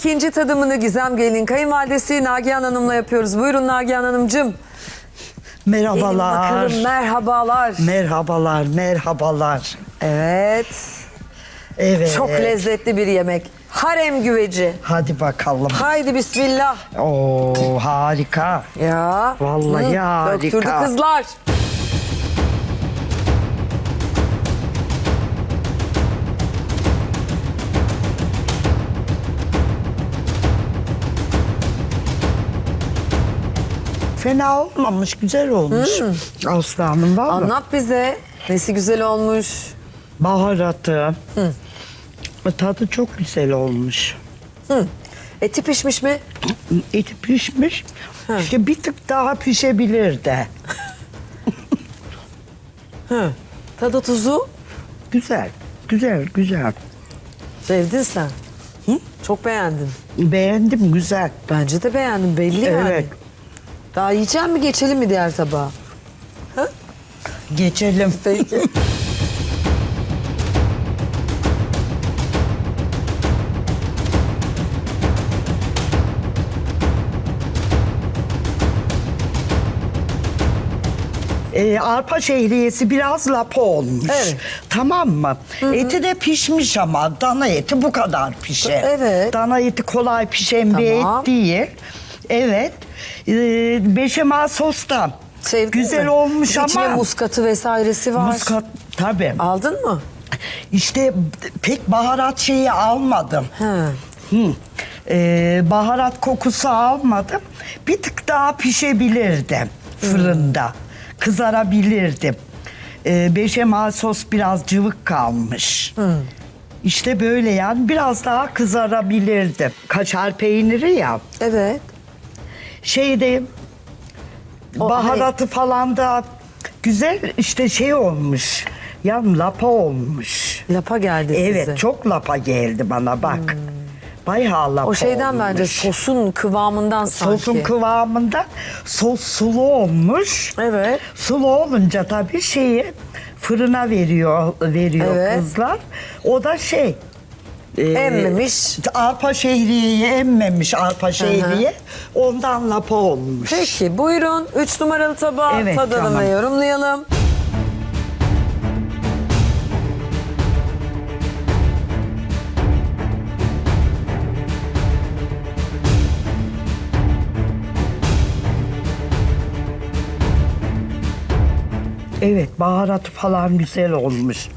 İkinci tadımını Gizem Gelin kayınvalidesi Nagihan Hanım'la yapıyoruz. Buyurun Nagihan Hanımcığım. Gelin Merhabalar. bakalım merhabalar. Merhabalar, merhabalar. Evet. Evet. Çok lezzetli bir yemek. Harem güveci. Hadi bakalım. Haydi bismillah. Oo harika. Ya. Vallahi harika. Döktürdü kızlar. Fena olmamış, güzel olmuş. Aslanım var mı? Anlat bize. Nesi güzel olmuş. Baharatı. Tadı çok güzel olmuş. Eti pişmiş mi? Eti pişmiş. İşte bir tık daha pişebilirdi. Tadı tuzu. Güzel, güzel, güzel. Sevdin sen. Çok beğendin. Beğendim, güzel. Bence de beğendim belli yani. Evet. Daha yiyeceğim mi geçelim mi diğer tabağa? Geçelim. Peki. Ee, arpa şehriyesi biraz lapa olmuş. Evet. Tamam mı? Eti de pişmiş ama dana eti bu kadar pişer. Evet. Dana eti kolay pişen bir Tamam. et değil. Evet. Beşamel sos da Sevdin güzel mi? olmuş İçine ama muskatı vesairesi var. muskat tabii. Aldın mı? İşte pek baharat şeyi almadım. He. Hı. Ee, baharat kokusu almadım. Bir tık daha pişebilirdim fırında. Kızarabilirdim. Ee, beşamel sos biraz cıvık kalmış. İşte böyle yani biraz daha kızarabilirdim. Kaşar peyniri ya. Evet. Şeyde O baharatı falan da güzel işte şey olmuş. Ya lapa olmuş. Lapa geldi Evet size. çok lapa geldi bana bak. Bayağı lapa O şeyden olmuş. bence sosun kıvamından sanki. Sosun kıvamında sos sulu olmuş. Evet. Sulu olunca tabii şeyi fırına veriyor veriyor Evet. kızlar. O da şey e, Emmemiş. Arpa şehriyeyi emmemiş arpa şehriye. Ondan lapa olmuş. Peki buyurun 3 numaralı tabağı Evet, tadalım tamam. ve yorumlayalım. Evet baharatı falan güzel olmuş.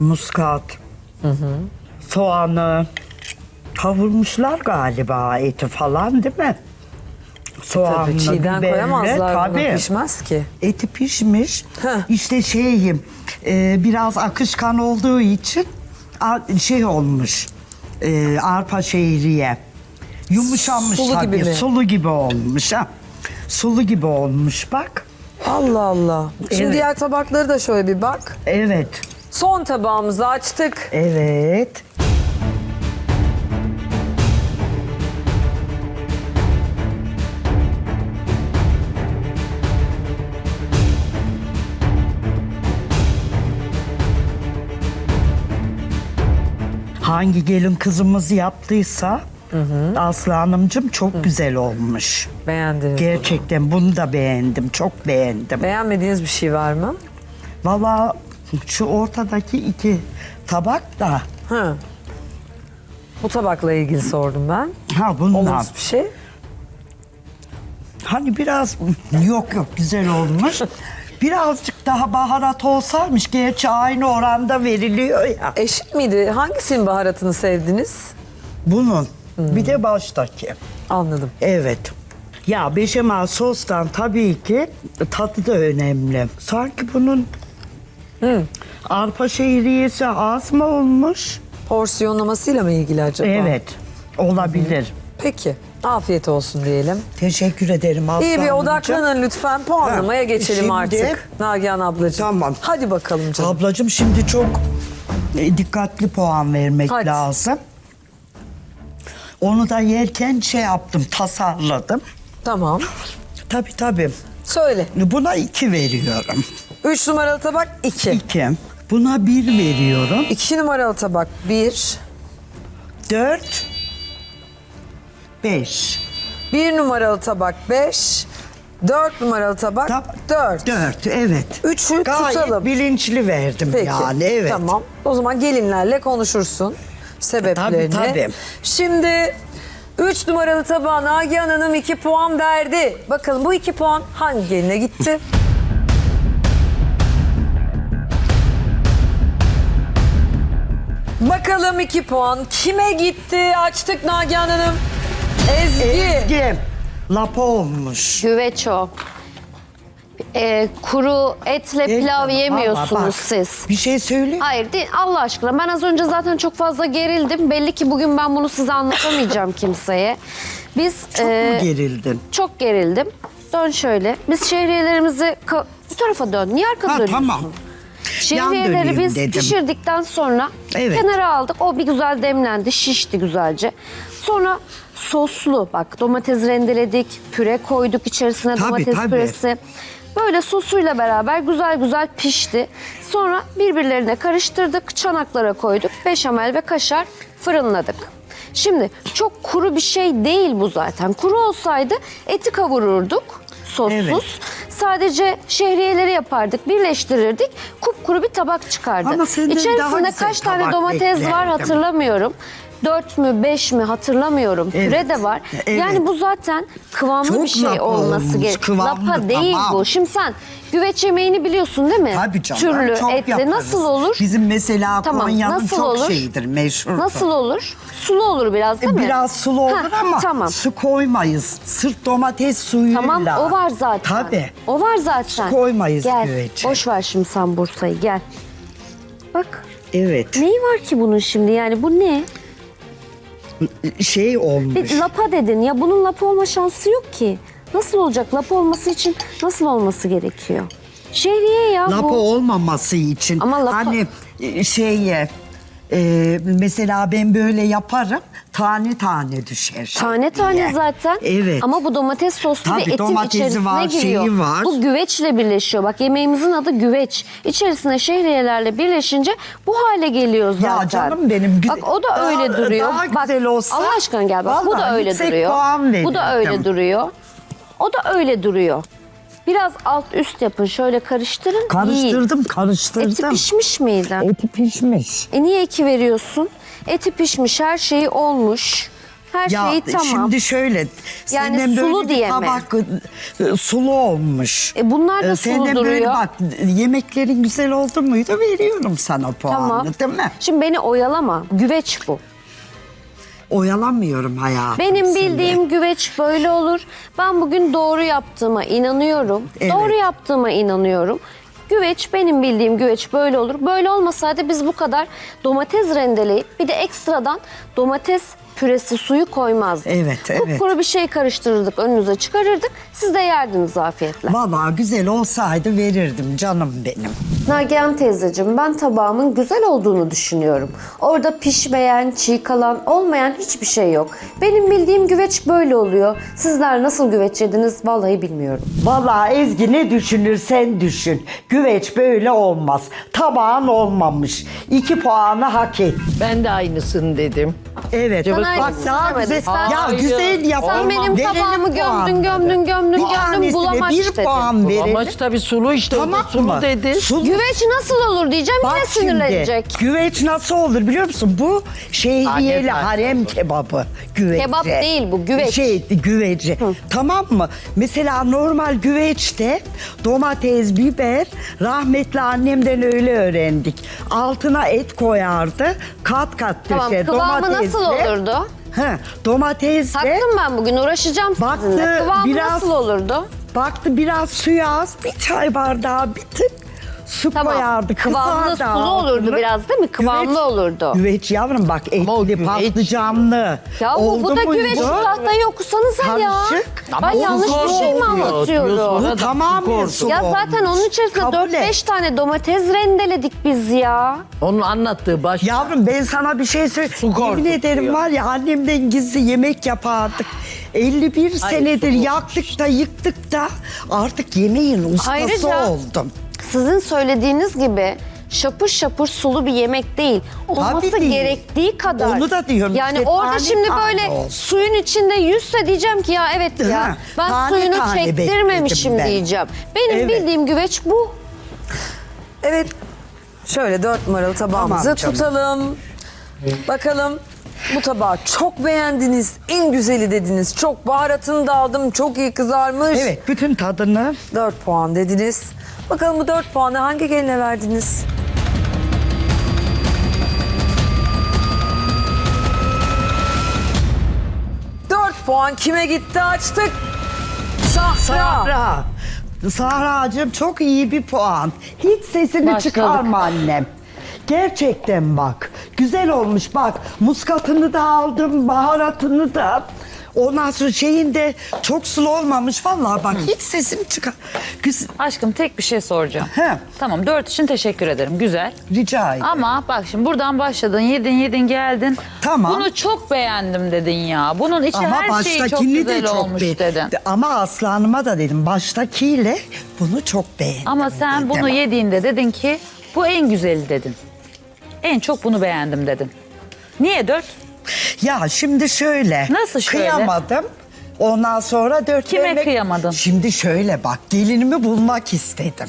Muskat. Soğanı. Kavurmuşlar galiba eti falan değil mi? Soğanlı, Tabii çiğden biberli, koyamazlar bunu tabii. pişmez ki. Eti pişmiş. Heh. İşte şeyim e, biraz akışkan olduğu için a- şey olmuş. E, arpa şehriye. Yumuşamış Sulu tabii. gibi mi? Sulu gibi olmuş ha. Sulu gibi olmuş bak. Allah Allah. Şimdi Evet. diğer tabakları da şöyle bir bak. Evet. Son tabağımızı açtık. Evet. Hangi gelin kızımız yaptıysa Aslı Hanımcığım çok güzel olmuş. Beğendiniz. Gerçekten bunu da beğendim. Çok beğendim. Beğenmediğiniz bir şey var mı? Valla şu ortadaki iki tabak da Ha. Bu tabakla ilgili sordum ben. ha bunlar. Olumsuz bir şey. Hani biraz yok yok güzel olmuş. Birazcık daha baharat olsaymış gerçi aynı oranda veriliyor ya. Eşit miydi? Hangisinin baharatını sevdiniz? Bunun bir de baştaki. Anladım. Evet. Ya beşamel sostan tabii ki tadı da önemli. Sanki bunun arpa şehriyesi az mı olmuş? Porsiyonlamasıyla mı ilgili acaba? Evet. Olabilir. Peki. Afiyet olsun diyelim. Teşekkür ederim Aslı İyi bir odaklanın lütfen. Puanlamaya Ha, geçelim şimdi- artık. Nagihan ablacığım. Tamam. Hadi bakalım canım. Ablacığım şimdi çok e, dikkatli puan vermek Hadi. lazım. Onu da yerken şey yaptım, tasarladım. Tamam. Tabii tabii. Söyle. Buna iki veriyorum. Üç numaralı tabak iki. İki. Buna bir veriyorum. İki numaralı tabak bir. Dört. Beş. Bir numaralı tabak 5. 4 numaralı tabak Tab- 4. Dört, evet. Üçü Gayet tutalım. bilinçli verdim Peki. yani, evet. Tamam. O zaman gelinlerle konuşursun sebeplerini. Tabii, tabii. Şimdi 3 numaralı tabağa Nagihan Hanım 2 puan verdi. Bakalım bu 2 puan hangi geline gitti? Bakalım 2 puan kime gitti? Açtık Nagihan Hanım. Ezgi. Ezgi. Lapa olmuş. Güveç o. Ee, kuru etle pilav Vallahi yemiyorsunuz bak, siz. Bir şey söyle. Hayır değil Allah aşkına ben az önce zaten çok fazla gerildim. Belli ki bugün ben bunu size anlatamayacağım kimseye. Biz Çok e, mu gerildin? çok gerildim. Dön şöyle. Biz şehriyelerimizi ka- bu tarafa dön. Niye arka Ha, dönüyorsun? tamam. Şehriyeleri döneyim biz dedim. pişirdikten sonra Evet. kenara aldık. O bir güzel demlendi, şişti güzelce. Sonra soslu bak domates rendeledik, püre koyduk içerisine Tabii, domates tabii. püresi. Böyle sosuyla beraber güzel güzel pişti. Sonra birbirlerine karıştırdık, çanaklara koyduk. Beşamel ve kaşar fırınladık. Şimdi çok kuru bir şey değil bu zaten. Kuru olsaydı eti kavururduk sossuz. Evet. Sadece şehriyeleri yapardık, birleştirirdik. Kupkuru bir tabak çıkardı. Ama senden daha İçerisinde güzel kaç tane tabak domates var beklerdim. hatırlamıyorum. Dört mü beş mi hatırlamıyorum. Püre Evet, de var. evet. Yani bu zaten kıvamlı Çok bir şey lapa olması olmuş, gerek. kıvamlı, Lapa değil tamam. bu. Şimdi sen güveç yemeğini biliyorsun değil mi? Tabii canım. Türlü çok etli yaparız. nasıl olur? Bizim mesela Tamam, Konya'nın nasıl çok olur? şeyidir, meşhurdur. Nasıl olur? Sulu olur biraz değil mi? E, Biraz sulu olur Heh, ama Tamam. su koymayız. Sırf domates suyuyla. Tamam o var zaten. Tabii. O var zaten. Su koymayız Gel. güvece. Boş ver şimdi sen Bursa'yı gel. Bak Evet. neyi var ki bunun şimdi yani bu ne? Şey olmuş. Bir lapa dedin ya bunun lapa olma şansı yok ki. Nasıl olacak? Lapa olması için nasıl olması gerekiyor? Şehriye ya Lapa bu. olmaması için. Ama lapa- Hani e, şeye e, mesela ben böyle yaparım tane tane düşer. Tane tane diye. zaten. Evet. Ama bu domates soslu Tabii, ve etin içerisine var, giriyor. şeyi var. Bu güveçle birleşiyor. Bak yemeğimizin adı güveç. İçerisine şehriyelerle birleşince bu hale geliyor zaten. Ya canım benim. Bak o da Daha- öyle duruyor. Daha bak, güzel olsa. Allah aşkına gel bak bu da öyle duruyor. Bu da öyle duruyor. O da öyle duruyor. Biraz alt üst yapın şöyle karıştırın. yiyin. Karıştırdım karıştırdım. Eti pişmiş miydi? Eti pişmiş. E niye iki veriyorsun? Eti pişmiş, her şeyi olmuş. Her Ya şeyi tamam. şimdi şöyle Yani senden sulu böyle diye mi? tabak e, sulu olmuş. E bunlar da E, sulu Senden böyle duruyor. bak yemeklerin güzel oldu muydu veriyorum sana puanı Tamam. değil mi? Şimdi beni oyalama. Güveç bu. Oyalamıyorum hayatım Benim seni. bildiğim güveç böyle olur. Ben bugün doğru yaptığıma inanıyorum. Evet. Doğru yaptığıma inanıyorum. Güveç benim bildiğim güveç böyle olur. Böyle olmasaydı biz bu kadar domates rendeleyip bir de ekstradan domates püresi suyu koymazdık. Evet, evet. Kupkuru bir şey karıştırırdık, önünüze çıkarırdık. Siz de yerdiniz afiyetle. Vallahi güzel olsaydı verirdim canım benim. Nagihan teyzeciğim ben tabağımın güzel olduğunu düşünüyorum. Orada pişmeyen, çiğ kalan, olmayan hiçbir şey yok. Benim bildiğim güveç böyle oluyor. Sizler nasıl güveç yediniz vallahi bilmiyorum. Vallahi Ezgi ne düşünürsen düşün. Güveç böyle olmaz. Tabağın olmamış. İki puanı hak et. Ben de aynısını dedim. Evet. Sen Bak daha güzel. Sen- Ya Hayır. güzel yap. Sen benim Verelim tabağımı gömdün, gömdün, gömdün, Bir gömdün, tanesine bulamaç bir dedin. puan verelim. Amaç tabii sulu işte. Tamam sulu mı? dedi. Sulu Güveç nasıl olur diyeceğim Bak yine sinirlenecek. şimdi güveç nasıl olur biliyor musun? Bu şehriyeli Adet var. harem kebabı güveci. Kebap değil bu, güveç. Şey güveci. Tamam mı? Mesela normal güveçte domates, biber rahmetli annemden öyle öğrendik. Altına et koyardı. Kat kat Tamam döşer. kıvamı nasıl olurdu? He, domatesle Taktım ben bugün uğraşacağım Baktı, sizinle. Kıvamı biraz- nasıl olurdu? baktı biraz suyu az bir çay bardağı bir tık su Tamam. koyardı. Kıvamlı kızardı sulu olurdu altını. biraz değil mi? Kıvamlı olurdu. Güveç yavrum bak etli güveç. patlıcanlı. Ya bu, Oldu da muydu? güveç tahtayı okusanıza ya. Karışık. Ben Ama yanlış bir şey mi anlatıyorum? Bu tamamen su Ya zaten onun içerisine Kabul 4-5 et. tane domates rendeledik biz ya. Onun anlattığı baş. Yavrum ben sana bir şey söyleyeyim. Yemin ederim diyor. var ya annemden gizli yemek yapardık. 51 senedir yaktık da yıktık da artık yemeğin ustası Ayrıca- oldum. Sizin söylediğiniz gibi şapur şapur sulu bir yemek değil. Olması Tabii değil. gerektiği kadar. Onu da diyorum. Yani İşte orada tane şimdi tane böyle olsun. suyun içinde yüzse diyeceğim ki ya evet ya Ha, ben tane suyunu tane çektirmemişim ben. diyeceğim. Benim Evet. bildiğim güveç bu. Evet. Şöyle dört numaralı tabağımızı Tamam tutalım. Bakalım bu tabağı çok beğendiniz. En güzeli dediniz. Çok baharatını da aldım. Çok iyi kızarmış. Evet bütün tadını 4 puan dediniz. Bakalım bu 4 puanı hangi geline verdiniz? Dört puan kime gitti açtık? Sahra. Sahra. Sahra'cığım çok iyi bir puan. Hiç sesini Başladık. çıkarma annem. Gerçekten bak. Güzel olmuş bak. Muskatını da aldım, baharatını da. Ondan sonra şeyin de çok sulu olmamış. Vallahi bak hiç sesini çıkar. Güzel. Aşkım tek bir şey soracağım. He. Tamam dört için teşekkür ederim. Güzel. Rica ederim. Ama bak şimdi buradan başladın, yedin yedin geldin. Tamam. Bunu çok beğendim dedin ya. Bunun içi Ama her şeyi çok baştakini güzel de çok olmuş be- dedin. Ama aslanıma da dedim baştakiyle bunu çok beğendim. Ama sen dedim. bunu yediğinde dedin ki bu en güzeli dedin. En çok bunu beğendim dedin. Niye dört? Ya şimdi şöyle. Nasıl şöyle? Kıyamadım. Ondan sonra dört Kime vermek- kıyamadın? Şimdi şöyle bak gelinimi bulmak istedim.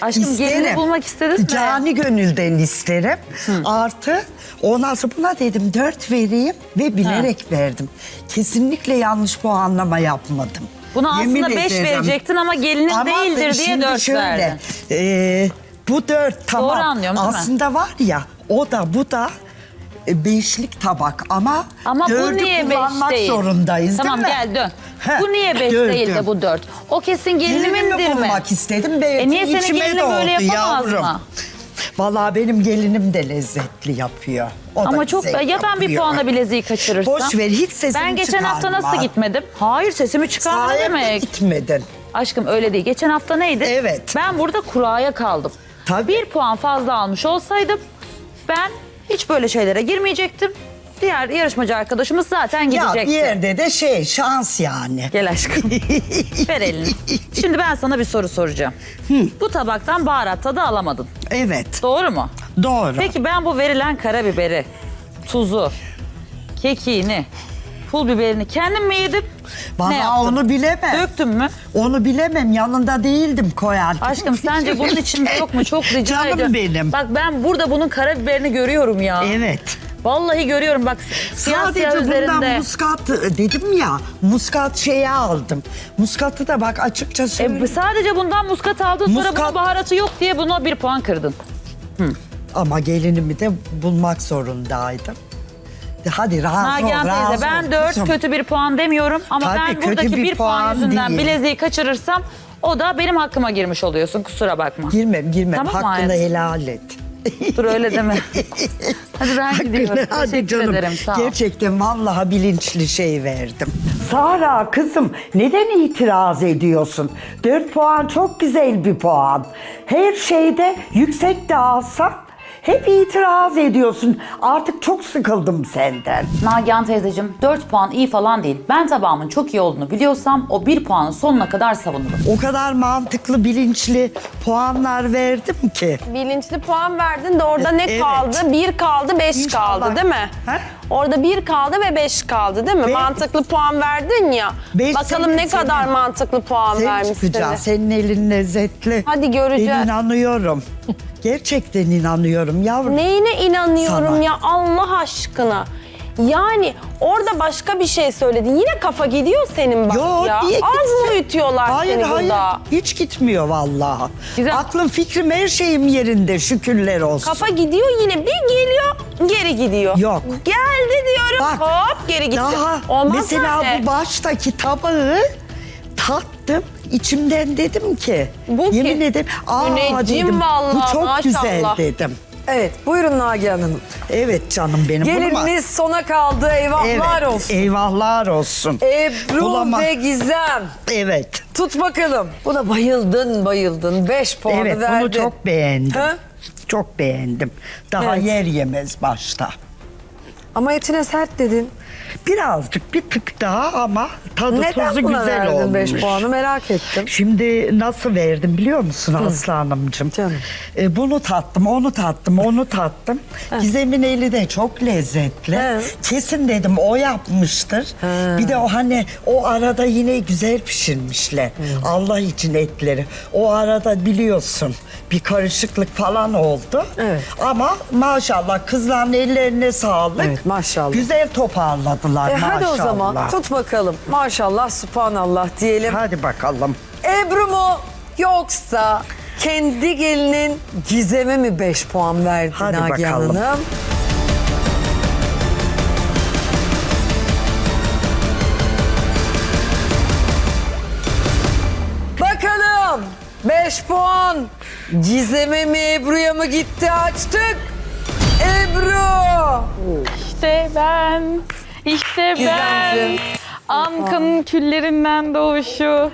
Aşkım gelini bulmak istedin mi? Cani gönülden isterim. Artı ondan sonra buna dedim dört vereyim ve bilerek verdim. Kesinlikle yanlış puanlama yapmadım. Buna Yemin aslında beş ederim. verecektin ama gelinin değildir diye şimdi dört şöyle, verdin. e, bu dört tamam. anlıyorum değil mi? Aslında var ya o da bu da e, beşlik tabak ama, Ama bu dördü niye beş kullanmak değil? zorundayız Tamam değil mi? gel dön. Heh, bu niye beş dördüm. değil de bu dört? O kesin Gelinimi gelinimindir mi? bulmak istedim. E niye senin gelinin böyle yapamaz mı? Vallahi benim gelinim de lezzetli yapıyor. O da Ama çok güzel ya ben bir yapıyor. puanla bileziği kaçırırsam. Boş ver, hiç sesini Ben geçen hafta çıkarma. nasıl gitmedim? Hayır sesimi çıkarma Sahip demek. gitmedin. Aşkım öyle değil. Geçen hafta neydi? Evet. Ben burada kuraya kaldım. Tabii. Bir puan fazla almış olsaydım ben hiç böyle şeylere girmeyecektim. Diğer yarışmacı arkadaşımız zaten Ya gidecekti. bir yerde de şey şans yani. Gel aşkım. Ver elini. Şimdi ben sana bir soru soracağım. Bu tabaktan baharat tadı alamadın. Evet Doğru mu? doğru. Peki ben bu verilen karabiberi, tuzu, kekiğini, pul biberini kendim mi yedim? ne Vallahi yaptım? onu bilemem. Döktüm mü? Onu bilemem yanında değildim koyarken. Aşkım sence bunun içinde yok mu? Çok rica Canım ediyorum. benim. Bak ben burada bunun karabiberini görüyorum ya. Evet. Vallahi görüyorum bak siyah Sadece siyah bundan üzerinde. muskat e, dedim ya muskat şeyi aldım. Muskatı da bak açıkça E, söyleyeyim. sadece bundan muskat aldın sonra Muskat- bunun baharatı yok diye buna bir puan kırdın. Ama gelinimi de bulmak zorundaydım. De Hadi razı ol, Nagihan teyze ben ol dört kızım. kötü bir puan demiyorum ama Tabii, ben kötü buradaki bir bir, puan, puan yüzünden değil. bileziği kaçırırsam o da benim hakkıma girmiş oluyorsun kusura bakma. Girmem girmem Tamam mı hakkını hayatım? helal et. Dur öyle deme. Hadi ben gidiyorum. Hadi Teşekkür canım. ederim sağ ol. Gerçekten vallahi bilinçli şey verdim. Sara kızım neden itiraz ediyorsun? 4 puan çok güzel bir puan. Her şeyde yüksek de alsan hep itiraz ediyorsun. Artık çok sıkıldım senden. Nagihan teyzeciğim 4 puan iyi falan değil. Ben tabağımın çok iyi olduğunu biliyorsam o 1 puanı sonuna kadar savunurum. O kadar mantıklı, bilinçli puanlar verdim ki. Bilinçli puan verdin de orada ne Evet. kaldı? Bir kaldı, beş İnşallah. kaldı değil mi? Ha? Orada bir kaldı ve beş kaldı değil mi? Ve- mantıklı puan verdin ya. Beş Bakalım senin- ne kadar senin. mantıklı puan Sen vermişsin. çıkacaksın. Senin elin lezzetli. Hadi göreceğiz. Ben inanıyorum. Gerçekten inanıyorum yavrum. Neyine inanıyorum Sana. ya Allah aşkına. Yani orada başka bir şey söyledin. Yine kafa gidiyor senin bak Yo, ya. niye Az gitsin? mı ütüyorlar Hayır seni hayır burada? hiç gitmiyor vallahi. Güzel. Aklım fikrim her şeyim yerinde şükürler olsun. Kafa gidiyor yine bir geliyor geri gidiyor. Yok. Geldi diyorum Bak, hop geri gitti. Daha Olmaz mesela böyle. bu baştaki tabağı tattım. İçimden dedim ki Bu ki- yemin ederim aa Müneccim dedim vallahi, bu çok maşallah." güzel dedim. Evet buyurun Nagihan Hanım. Evet canım benim. Bulama- Gelininiz sona kaldı eyvahlar evet, olsun. Eyvahlar olsun. Ebru Bulama- ve Gizem. Evet. Tut bakalım. Buna bayıldın bayıldın. Beş puanı Evet verdin. bunu çok beğendim. Ha? Çok beğendim. Daha Evet. yer yemez başta. Ama etine sert dedin. Birazcık bir tık daha ama tadı Neden tuzu buna güzel verdin olmuş. 5 puanı merak ettim. Şimdi nasıl verdim biliyor musun Aslı Hanımcığım? Canım. E, bunu tattım, onu tattım, onu tattım. Gizem'in eli de çok lezzetli. He. Kesin dedim o yapmıştır. Bir de o hani o arada yine güzel pişirmişler. Allah için etleri. O arada biliyorsun bir karışıklık falan oldu. Evet. Ama maşallah kızların ellerine sağlık. Evet, maşallah. Güzel toparladılar E maşallah. hadi o zaman tut bakalım. Maşallah, subhanallah diyelim. Hadi bakalım. Ebru mu yoksa kendi gelinin Gizem'e mi 5 puan verdi Hadi Nagihan bakalım. Hanım? Bakalım 5 puan Gizem'e mi Ebru'ya mı gitti açtık? Ebru! İşte ben, işte ben. Anka'nın küllerinden doğuşu.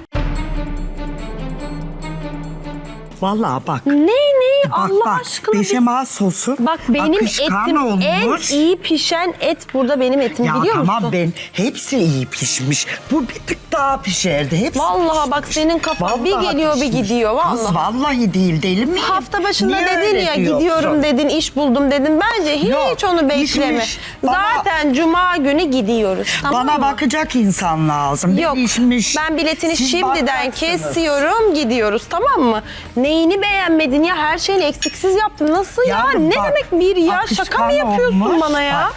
Vallahi bak. Ne ne Bak Allah bak aşkına. beşamel sosu Bak benim akışkan etim olmuş. en iyi pişen et burada benim etim ya biliyor tamam musun? ben hepsi iyi pişmiş. Bu bir tık daha pişerdi. Hepsi Vallahi bak senin kafan bir Vallahi geliyor bir pişmiş. gidiyor Kız vallahi. vallahi değil deli miyim? Hafta başında Niye dedin öyle ya diyorsun? gidiyorum dedin iş buldum dedin. Bence hiç Yok, onu bekleme. pişmiş. Bana- Zaten cuma günü gidiyoruz. Tamam Bana mı? bakacak insan lazım. Yok pişmiş. ben biletini Siz şimdiden kesiyorum gidiyoruz tamam mı? Neyini beğenmedin ya her şeyini eksiksiz yaptın nasıl ya? Yavrum Ne bak, demek bir ya şaka mı yapıyorsun olmuş. bana ya? Bak,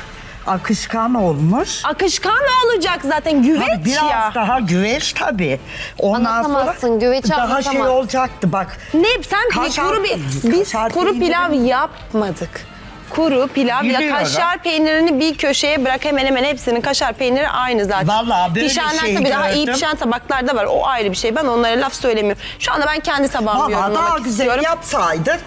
akışkan olmuş. Akışkan olacak zaten güveç Tabii biraz ya. daha güveç tabii. Ondan Anlatamazsın, sonra güveci daha şey olacaktı bak. Ne sen bir kuru bir biz kuru pilav yapmadık. Kuru pilav ya Biliyorum. kaşar peynirini bir köşeye bırak hemen hemen hepsinin kaşar peyniri aynı zaten. Vallahi böyle Pişenler şey tabii daha iyi gördüm. pişen tabaklarda var. O ayrı bir şey. Ben onlara laf söylemiyorum. Şu anda ben kendi tabağımı Valla daha yorumlamak güzel istiyorum. yapsaydın.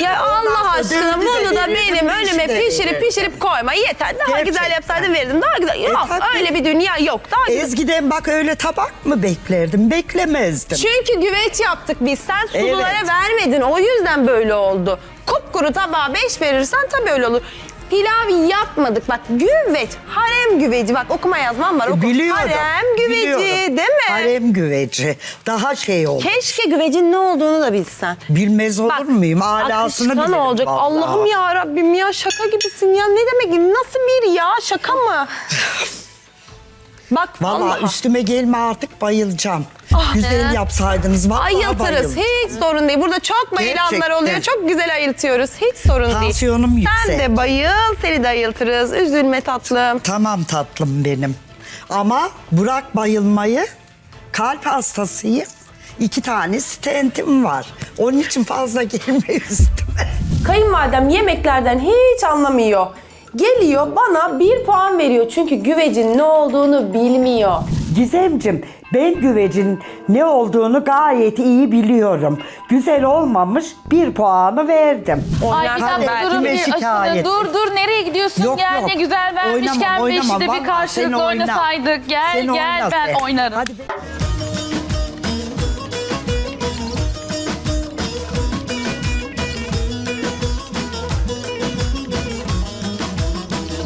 Ya Allah sonra aşkına dövdü de bunu da verirdim, benim önüme de pişirip verirdim. pişirip koyma. Yeter. Daha güzel Gerçekten. yapsaydın verirdim. Daha güzel. Yok tabii. öyle bir dünya yok. Daha güzel. Ezgi'den bak öyle tabak mı beklerdim? Beklemezdim. Çünkü güveç yaptık biz. Sen sululara Evet. vermedin. O yüzden böyle oldu. Kupkuru tabağa beş verirsen tabii öyle olur. Pilav yapmadık. Bak güveç, harem güveci. Bak okuma yazmam var. Oku. Biliyorum. Harem güveci biliyorum. değil mi? Harem güveci. Daha şey oldu. Keşke güvecin ne olduğunu da bilsen. Bilmez olur Bak, muyum? Alasını akışkan bilirim olacak. vallahi. Allah'ım ya Rabbim ya şaka gibisin ya. Ne demek nasıl bir ya şaka mı? Bak Valla Allah. üstüme gelme artık bayılacağım. Güzel yapsaydınız vallahi Ayıltırız. bayıldım. Hiç sorun değil. Burada çok bayılanlar Gerçekten. oluyor. Çok güzel ayıltıyoruz. Hiç sorun değil. Tansiyonum Sen yüksek. de bayıl, seni de ayıltırız. Üzülme tatlım. Tamam tatlım benim. Ama bırak bayılmayı. Kalp hastasıyım. İki tane stentim var. Onun için fazla gelme üstüme. Kayınvalidem yemeklerden hiç anlamıyor. Geliyor bana bir puan veriyor çünkü güvecin ne olduğunu bilmiyor. Gizemcim ben güvecin ne olduğunu gayet iyi biliyorum. Güzel olmamış bir puanı verdim. Ay bir dakika durun bir aşkına. Dur dur nereye gidiyorsun? Yok, gel yok. ne güzel vermişken Oynama, beşi oynama. de Vallahi bir sen karşılıklı oyna. oynasaydık. Gel Sen gel oyna ben sen. oynarım. Hadi be.